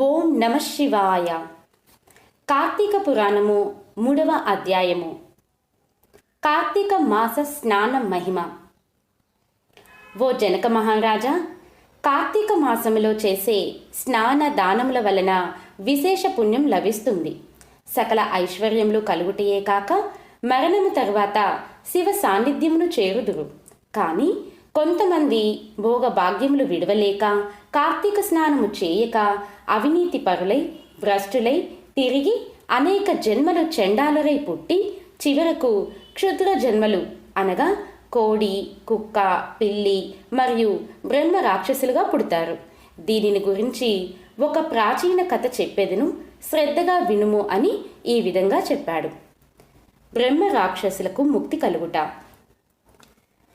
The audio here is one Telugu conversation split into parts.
ఓం నమ శివాయ. కార్తీక పురాణము మూడవ అధ్యాయము. కార్తీక మాస స్నాన మహిమ. ఓ జనక మహారాజా కార్తీక మాసములో చేసే స్నాన దానముల వలన విశేష పుణ్యం లభిస్తుంది. సకల ఐశ్వర్యములు కలుగుటయే కాక మరణము తర్వాత శివ సాన్నిధ్యమును చేరుదురు. కానీ కొంతమంది భోగ భాగ్యములు విడవలేక కార్తీక స్నానము చేయక అవినీతి పరులై భ్రష్టులై తిరిగి అనేక జన్మలు చెండాలరై పుట్టి చివరకు క్షుద్ర జన్మలు అనగా కోడి కుక్క పిల్లి మరియు బ్రహ్మ రాక్షసులుగా పుడతారు. దీనిని గురించి ఒక ప్రాచీన కథ చెప్పేదను శ్రద్ధగా వినుము అని ఈ విధంగా చెప్పాడు. బ్రహ్మ రాక్షసులకు ముక్తి కలుగుట.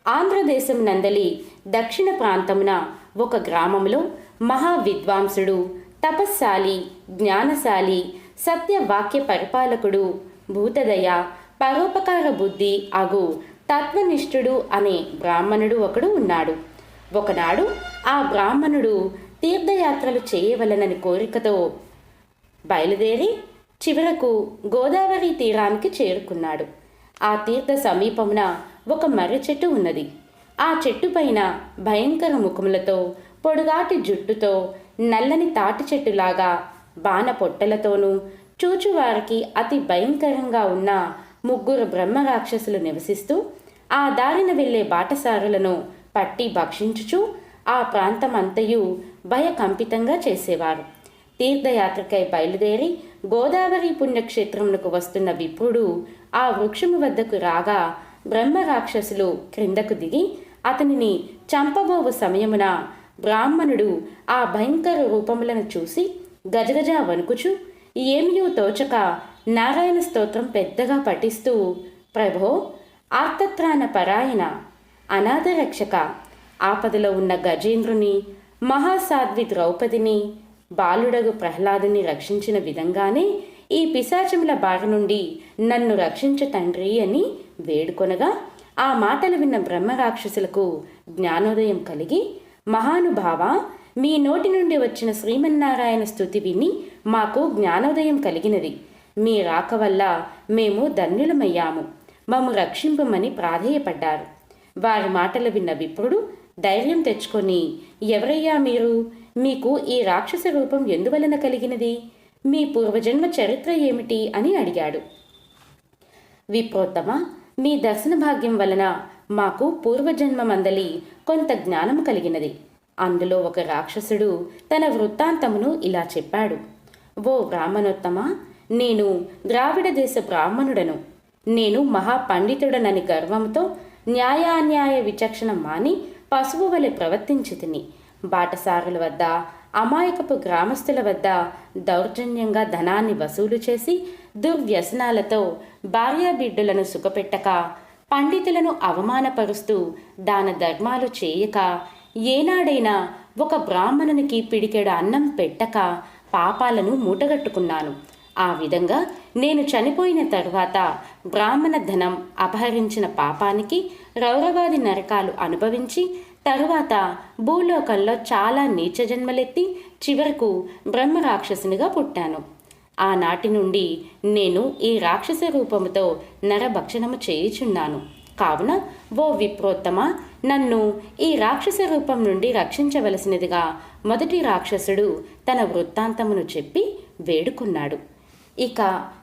ఆంధ్రదేశం నందలి దక్షిణ ప్రాంతమున ఒక గ్రామంలో మహా విద్వాంసుడు తపస్శాలి జ్ఞానశాలి సత్యవాక్య పరిపాలకుడు భూతదయ పరోపకార బుద్ధి అగు తత్వనిష్ఠుడు అనే బ్రాహ్మణుడు ఒకడు ఉన్నాడు. ఒకనాడు ఆ బ్రాహ్మణుడు తీర్థయాత్రలు చేయవలనని కోరికతో బయలుదేరి చివరకు గోదావరి తీరానికి చేరుకున్నాడు. ఆ తీర్థ సమీపమున ఒక మర్రి చెట్టు ఉన్నది. ఆ చెట్టు పైన భయంకర ముఖములతో పొడుగాటి జుట్టుతో నల్లని తాటి చెట్టులాగా బాణ పొట్టలతోనూ చూచువారికి అతి భయంకరంగా ఉన్న ముగ్గురు బ్రహ్మ రాక్షసులు నివసిస్తూ ఆ దారిన వెళ్ళే బాటసారులను పట్టి భక్షించుచు ఆ ప్రాంతమంతయు భయకంపితంగా చేసేవారు. తీర్థయాత్రకై బయలుదేరి గోదావరి పుణ్యక్షేత్రమునకు వస్తున్న విప్రుడు ఆ వృక్షము వద్దకు రాగా బ్రహ్మ రాక్షసులు క్రిందకు దిగి అతనిని చంపబోవు సమయమున బ్రాహ్మణుడు ఆ భయంకర రూపములను చూసి గజగజ వణుకుచు ఏమియో తోచక నారాయణ స్తోత్రం పెద్దగా పఠిస్తూ ప్రభో ఆర్తత్రాణ పరాయణ అనాథ రక్షక ఆపదలో ఉన్న గజేంద్రుని మహాసాధ్వి ద్రౌపదిని బాలుడగు ప్రహ్లాదుని రక్షించిన విధంగానే ఈ పిశాచముల బారి నుండి నన్ను రక్షించ తండ్రి అని వేడుకొనగా ఆ మాటలు విన్న బ్రహ్మ రాక్షసులకు జ్ఞానోదయం కలిగి మహానుభావ మీ నోటి నుండి వచ్చిన శ్రీమన్నారాయణ స్థుతి విని మాకు జ్ఞానోదయం కలిగినది. మీ రాక వల్ల మేము ధన్యులమయ్యాము. మమ్ము రక్షింపమని ప్రాధేయపడ్డారు. వారి మాటలు విన్న విప్రుడు ధైర్యం తెచ్చుకొని ఎవరయ్యా మీరు? మీకు ఈ రాక్షస రూపం ఎందువలన కలిగినది? మీ పూర్వజన్మ చరిత్ర ఏమిటి? అని అడిగాడు. విప్రోత్తమ మీ దర్శన భాగ్యం వలన మాకు పూర్వజన్మ మందలి కొంత జ్ఞానం కలిగినది. అందులో ఒక రాక్షసుడు తన వృత్తాంతమును ఇలా చెప్పాడు. ఓ బ్రాహ్మణోత్తమ నేను ద్రావిడ దేశ బ్రాహ్మణుడను. నేను మహాపండితుడనని గర్వంతో న్యాయాన్యాయ విచక్షణ మాని పశువు వలె ప్రవర్తించి తిని బాటసారుల వద్ద అమాయకపు గ్రామస్తుల వద్ద దౌర్జన్యంగా ధనాన్ని వసూలు చేసి దుర్వ్యసనాలతో భార్యాబిడ్డలను సుఖపెట్టక పండితులను అవమానపరుస్తూ దాన ధర్మాలు చేయక ఏనాడైనా ఒక బ్రాహ్మణునికి పిడికెడు అన్నం పెట్టక పాపాలను మూటగట్టుకున్నాను. ఆ విధంగా నేను చనిపోయిన తర్వాత బ్రాహ్మణ ధనం అపహరించిన పాపానికి రౌరవాది నరకాలు అనుభవించి తరువాత భూలోకంలో చాలా నీచ జన్మలెత్తి చివరకు బ్రహ్మ రాక్షసునిగా పుట్టాను. ఆనాటి నుండి నేను ఈ రాక్షస రూపముతో నరభక్షణము చేయుచున్నాను. కావున ఓ విప్రోత్తమ నన్ను ఈ రాక్షస రూపం నుండి రక్షించవలసినదిగా మొదటి రాక్షసుడు తన వృత్తాంతమును చెప్పి వేడుకున్నాడు. ఇక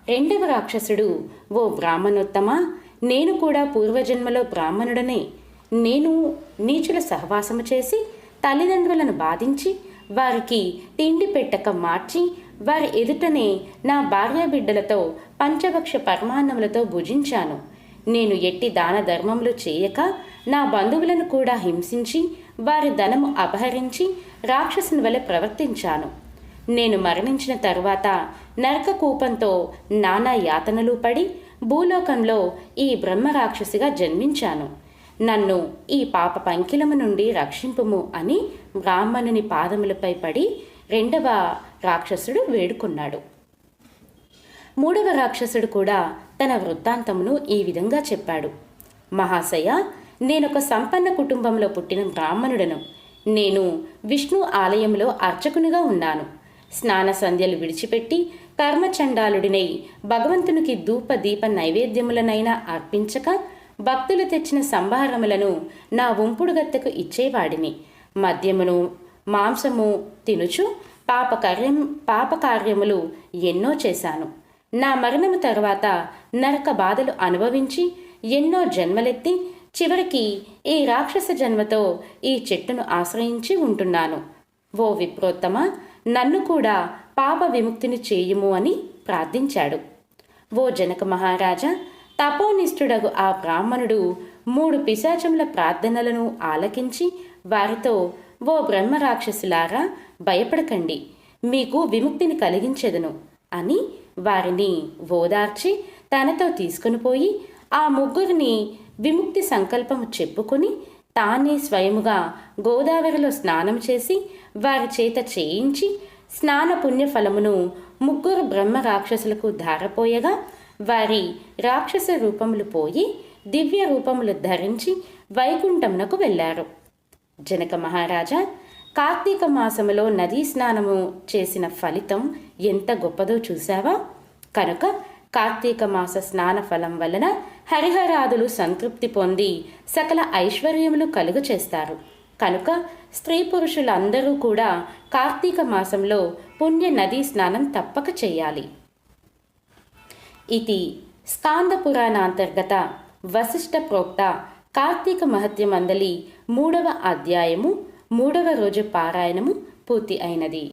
రెండవ రాక్షసుడు ఓ బ్రాహ్మణోత్తమ నేను కూడా పూర్వజన్మలో బ్రాహ్మణుడనే నేను నీచుల సహవాసము చేసి తల్లిదండ్రులను బాధించి వారికి తిండి పెట్టక మార్చి వారి ఎదుటనే నా భార్యాబిడ్డలతో పంచభక్ష పరమాన్నములతో భుజించాను. నేను ఎట్టి దాన ధర్మములు చేయక నా బంధువులను కూడా హింసించి వారి ధనము అపహరించి రాక్షసుని వలె ప్రవర్తించాను. నేను మరణించిన తరువాత నరక కూపంతో నానా యాతనలు పడి భూలోకంలో ఈ బ్రహ్మరాక్షసిగా జన్మించాను. నన్ను ఈ పాప పంకిలము నుండి రక్షింపుము అని బ్రాహ్మణుని పాదములపై పడి రెండవ రాక్షసుడు వేడుకున్నాడు. మూడవ రాక్షసుడు కూడా తన వృత్తాంతమును ఈ విధంగా చెప్పాడు. మహాశయ నేనొక సంపన్న కుటుంబంలో పుట్టిన బ్రాహ్మణుడను. నేను విష్ణు ఆలయంలో అర్చకునిగా ఉన్నాను. స్నాన సంధ్యలు విడిచిపెట్టి కర్మచండాలుడినై భగవంతునికి ధూప దీప నైవేద్యములనైనా అర్పించక భక్తులు తెచ్చిన సంభారములను నా ఉంపుడుగత్తెకు ఇచ్చేవాడిని. మద్యమును మాంసము తినుచు పాపకార్యం పాపకార్యములు ఎన్నో చేశాను. నా మరణము తర్వాత నరక బాధలు అనుభవించి ఎన్నో జన్మలెత్తి చివరికి ఈ రాక్షస జన్మతో ఈ చెట్టును ఆశ్రయించి ఉంటున్నాను. ఓ విప్రోత్తమ నన్ను కూడా పాప విముక్తిని చేయుము అని ప్రార్థించాడు. ఓ జనక మహారాజా తపోనిష్ఠుడగు ఆ బ్రాహ్మణుడు మూడు పిశాచముల ప్రార్థనలను ఆలకించి వారితో ఓ బ్రహ్మరాక్షసులారా భయపడకండి మీకు విముక్తిని కలిగించెదను అని వారిని ఓదార్చి తనతో తీసుకుని పోయి ఆ ముగ్గురిని విముక్తి సంకల్పము చెప్పుకొని తానే స్వయముగా గోదావరిలో స్నానం చేసి వారి చేత చేయించి స్నాన పుణ్యఫలమును ముగ్గురు బ్రహ్మ రాక్షసులకు ధారపోయగా వారి రాక్షస రూపములు పోయి దివ్య రూపములు ధరించి వైకుంఠమునకు వెళ్ళారు. జనక మహారాజా కార్తీక మాసములో నదీ స్నానము చేసిన ఫలితం ఎంత గొప్పదో చూశావా? కనుక కార్తీక మాస స్నాన ఫలం వలన హరిహరాదులు సంతృప్తి పొంది సకల ఐశ్వర్యములు కలుగు చేస్తారు. కనుక స్త్రీ పురుషులందరూ కూడా కార్తీక మాసంలో పుణ్య నదీ స్నానం తప్పక చేయాలి. ఇది స్కాంద పురాణాంతర్గత వశిష్ఠ ప్రోక్త కార్తీక మహత్యమందలి మూడవ అధ్యాయము మూడవ రోజు పారాయణము పూర్తి అయినది